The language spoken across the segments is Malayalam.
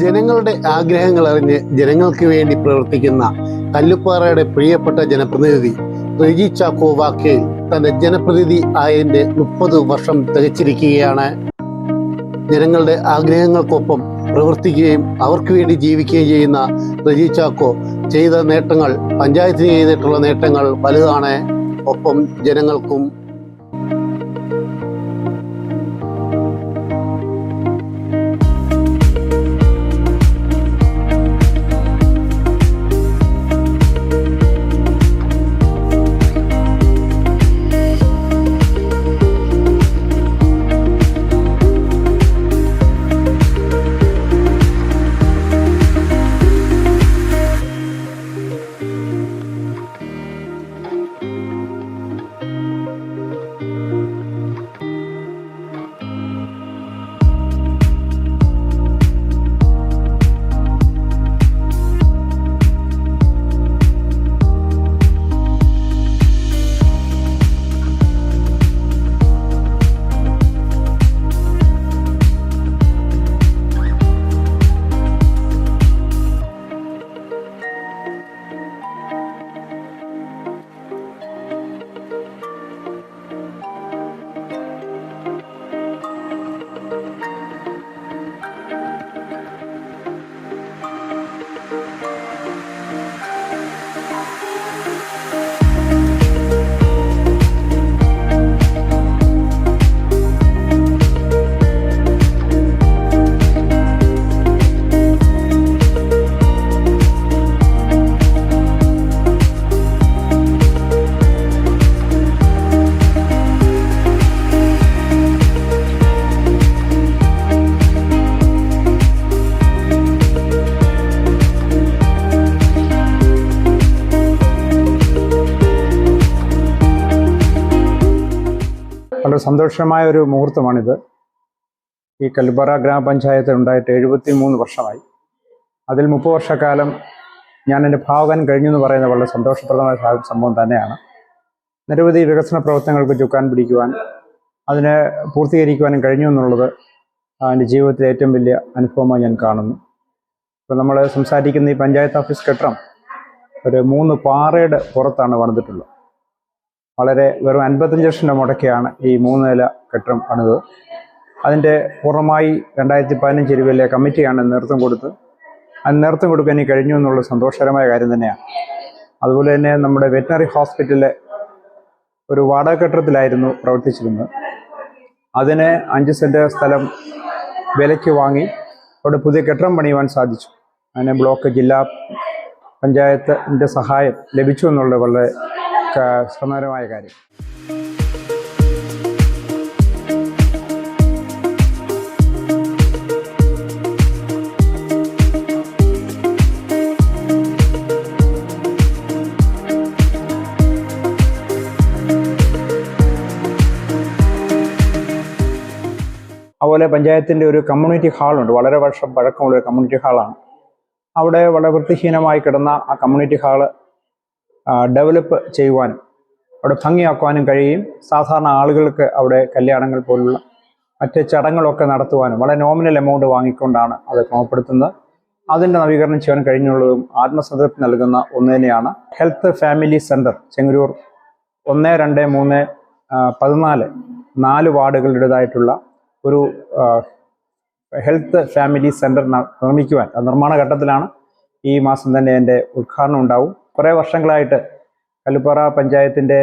ജനങ്ങളുടെ ആഗ്രഹങ്ങൾ അറിഞ്ഞ് ജനങ്ങൾക്ക് വേണ്ടി പ്രവർത്തിക്കുന്ന കല്ലുപ്പാറയുടെ പ്രിയപ്പെട്ട ജനപ്രതിനിധി റിജി ചാക്കോ തന്റെ ജനപ്രതിനിധി ആയതിന്റെ മുപ്പത് വർഷം തികച്ചിരിക്കുകയാണ്. ജനങ്ങളുടെ ആഗ്രഹങ്ങൾക്കൊപ്പം പ്രവർത്തിക്കുകയും അവർക്ക് വേണ്ടി ജീവിക്കുകയും ചെയ്യുന്ന റിജി ചാക്കോ ചെയ്ത നേട്ടങ്ങൾ പഞ്ചായത്തിന് ചെയ്തിട്ടുള്ള നേട്ടങ്ങൾ വലുതാണ്. ഒപ്പം ജനങ്ങൾക്കും സന്തോഷമായ ഒരു മുഹൂർത്തമാണിത്. ഈ കൽബറ ഗ്രാമപഞ്ചായത്ത് ഉണ്ടായിട്ട് എഴുപത്തി മൂന്ന് വർഷമായി. അതിൽ മുപ്പത് വർഷക്കാലം ഞാൻ എന്റെ ഭാവകൻ കഴിഞ്ഞു എന്ന് പറയുന്ന വളരെ സന്തോഷപ്രദമായ സംഭവം തന്നെയാണ്. നിരവധി വികസന പ്രവർത്തനങ്ങൾക്ക് ചുക്കാൻ പിടിക്കുവാൻ അതിനെ പൂർത്തീകരിക്കുവാനും കഴിഞ്ഞു എന്നുള്ളത് എന്റെ ജീവിതത്തിലെ ഏറ്റവും വലിയ അനുഭവമായി ഞാൻ കാണുന്നു. ഇപ്പോൾ നമ്മൾ സംസാരിക്കുന്ന ഈ പഞ്ചായത്ത് ഓഫീസ് കെട്ടിടം ഒരു മൂന്ന് പാറയുടെ പുറത്താണ് പണിതിട്ടുള്ളത്. വളരെ വെറും അൻപത്തഞ്ച് ലക്ഷം രൂപ മുടക്കിയാണ് ഈ മൂന്ന് നില കെട്ടിടം പണിത്. അതിന്റെ പൂർണമായി രണ്ടായിരത്തി പതിനഞ്ച് ഇരുപതിലെ കമ്മിറ്റിയാണ് നേതൃത്വം കൊടുത്ത് അത് നേതൃത്വം കൊടുക്കാൻ കഴിഞ്ഞു എന്നുള്ള സന്തോഷകരമായ കാര്യം തന്നെയാണ്. അതുപോലെ തന്നെ നമ്മുടെ വെറ്റിനറി ഹോസ്പിറ്റലിലെ ഒരു വാടക കെട്ടിടത്തിലായിരുന്നു പ്രവർത്തിച്ചിരുന്നത്. അതിന് അഞ്ച് സെന്റ് സ്ഥലം വിലയ്ക്ക് വാങ്ങി അവിടെ പുതിയ കെട്ടിടം പണിയുവാൻ സാധിച്ചു. അതിന് ബ്ലോക്ക് ജില്ലാ പഞ്ചായത്തിന്റെ സഹായം ലഭിച്ചു എന്നുള്ളത് വളരെ ശ്രമകരമായ കാര്യം. അതുപോലെ പഞ്ചായത്തിന്റെ ഒരു കമ്മ്യൂണിറ്റി ഹാളുണ്ട്. വളരെ വർഷം പഴക്കമുള്ള ഒരു കമ്മ്യൂണിറ്റി ഹാളാണ്. അവിടെ വളരെ വൃത്തിഹീനമായി കിടന്ന ആ കമ്മ്യൂണിറ്റി ഹാൾ ഡെവലപ്പ് ചെയ്യുവാനും അവിടെ ഭംഗിയാക്കുവാനും കഴിയും. സാധാരണ ആളുകൾക്ക് അവിടെ കല്യാണങ്ങൾ പോലുള്ള മറ്റ് ചടങ്ങുകളൊക്കെ നടത്തുവാനും വളരെ നോമിനൽ എമൗണ്ട് വാങ്ങിക്കൊണ്ടാണ് അത് ക്രമപ്പെടുത്തുന്നത്. അതിന്റെ നവീകരണം ചെയ്യാൻ കഴിഞ്ഞുള്ളതും ആത്മസംതൃപ്തി നൽകുന്ന ഒന്ന് തന്നെയാണ്. ഹെൽത്ത് ഫാമിലി സെന്റർ ചെങ്ങരൂർ ഒന്ന് രണ്ട് മൂന്ന് പതിനാല് നാല് വാർഡുകളുടേതായിട്ടുള്ള ഒരു ഹെൽത്ത് ഫാമിലി സെന്റർ നിർമ്മിക്കുവാൻ നിർമ്മാണ ഘട്ടത്തിലാണ് ഈ മാസം തന്നെ എന്റെ ഉദ്ഘാടനം ഉണ്ടാവും. കുറേ വർഷങ്ങളായിട്ട് കല്ലുപ്പാറ പഞ്ചായത്തിന്റെ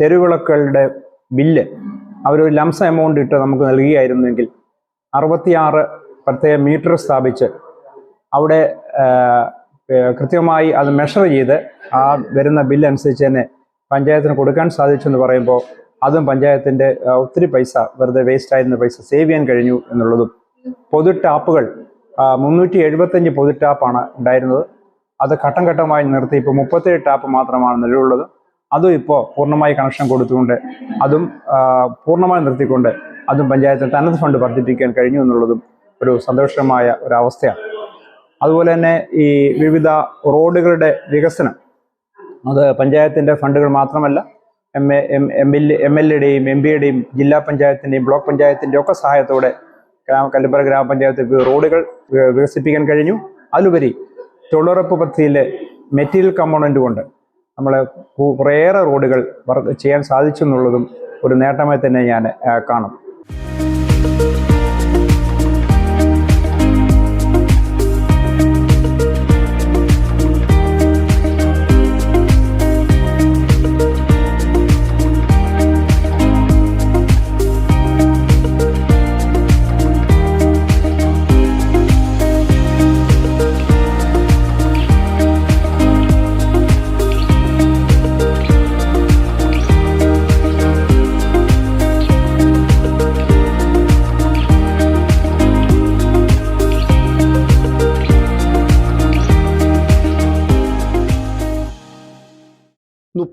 തെരുവിളക്കുകളുടെ ബില്ല് അവരൊരു ലംസ എമൗണ്ട് ഇട്ട് നമുക്ക് നൽകുകയായിരുന്നെങ്കിൽ അറുപത്തിയാറ് പ്രത്യേക മീറ്റർ സ്ഥാപിച്ച് അവിടെ കൃത്യമായി അത് മെഷർ ചെയ്ത് ആ വരുന്ന ബില്ല് അനുസരിച്ച് തന്നെ പഞ്ചായത്തിന് കൊടുക്കാൻ സാധിച്ചു എന്ന് പറയുമ്പോൾ അതും പഞ്ചായത്തിന്റെ ഒത്തിരി പൈസ വെറുതെ വേസ്റ്റ് ആയിരുന്ന പൈസ സേവ് ചെയ്യാൻ കഴിഞ്ഞു എന്നുള്ളതും പൊതു ടാപ്പുകൾ മുന്നൂറ്റി എഴുപത്തഞ്ച് പൊതു ടാപ്പാണ് ഉണ്ടായിരുന്നത്. അത് ഘട്ടം ഘട്ടമായി നിർത്തി. ഇപ്പോൾ മുപ്പത്തേഴ് ടാപ്പ് മാത്രമാണ് നിലവിലുള്ളത്. അതും ഇപ്പോൾ പൂർണമായി കണക്ഷൻ കൊടുത്തുകൊണ്ട് അതും പൂർണമായി നിർത്തിക്കൊണ്ട് അതും പഞ്ചായത്തിന് തനത് ഫണ്ട് വർദ്ധിപ്പിക്കാൻ കഴിഞ്ഞു എന്നുള്ളതും ഒരു സന്തോഷമായ ഒരു അവസ്ഥയാണ്. അതുപോലെ തന്നെ ഈ വിവിധ റോഡുകളുടെ വികസനം അത് പഞ്ചായത്തിന്റെ ഫണ്ടുകൾ മാത്രമല്ല M A M M L M L എയുടെയും എം പിയുടെയും ജില്ലാ പഞ്ചായത്തിന്റെയും ബ്ലോക്ക് പഞ്ചായത്തിന്റെയും ഒക്കെ സഹായത്തോടെ ഗ്രാമ കല്ലുപ്പറ ഗ്രാമപഞ്ചായത്ത് റോഡുകൾ വികസിപ്പിക്കാൻ കഴിഞ്ഞു. അതിലുപരി തൊഴിലുറപ്പ് പദ്ധതിയിലെ മെറ്റീരിയൽ കമ്പോണന്റ് കൊണ്ട് നമ്മൾ കുറേയേറെ റോഡുകൾ വർക്ക് ചെയ്യാൻ സാധിച്ചു എന്നുള്ളതും ഒരു നേട്ടമായി തന്നെ ഞാൻ കാണും.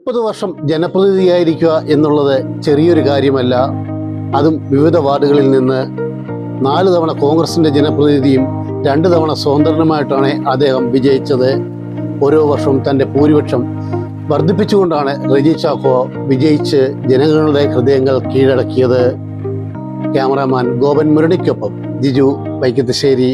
മുപ്പത് വർഷം ജനപ്രതിനിധിയായിരിക്കുക എന്നുള്ളത് ചെറിയൊരു കാര്യമല്ല. അതും വിവിധ വാർഡുകളിൽ നിന്ന് നാല് തവണ കോൺഗ്രസിന്റെ ജനപ്രതിനിധിയും രണ്ട് തവണ സ്വതന്ത്രനുമായിട്ടാണ് അദ്ദേഹം വിജയിച്ചത്. ഓരോ വർഷവും തന്റെ ഭൂരിപക്ഷം വർദ്ധിപ്പിച്ചുകൊണ്ടാണ് റെജി ചാക്കോ വിജയിച്ച് ജനങ്ങളുടെ ഹൃദയങ്ങൾ കീഴടക്കിയത്. ക്യാമറാമാൻ ഗോപൻ മുരടിക്കൊപ്പം ജിജു വൈക്കത്തശ്ശേരി.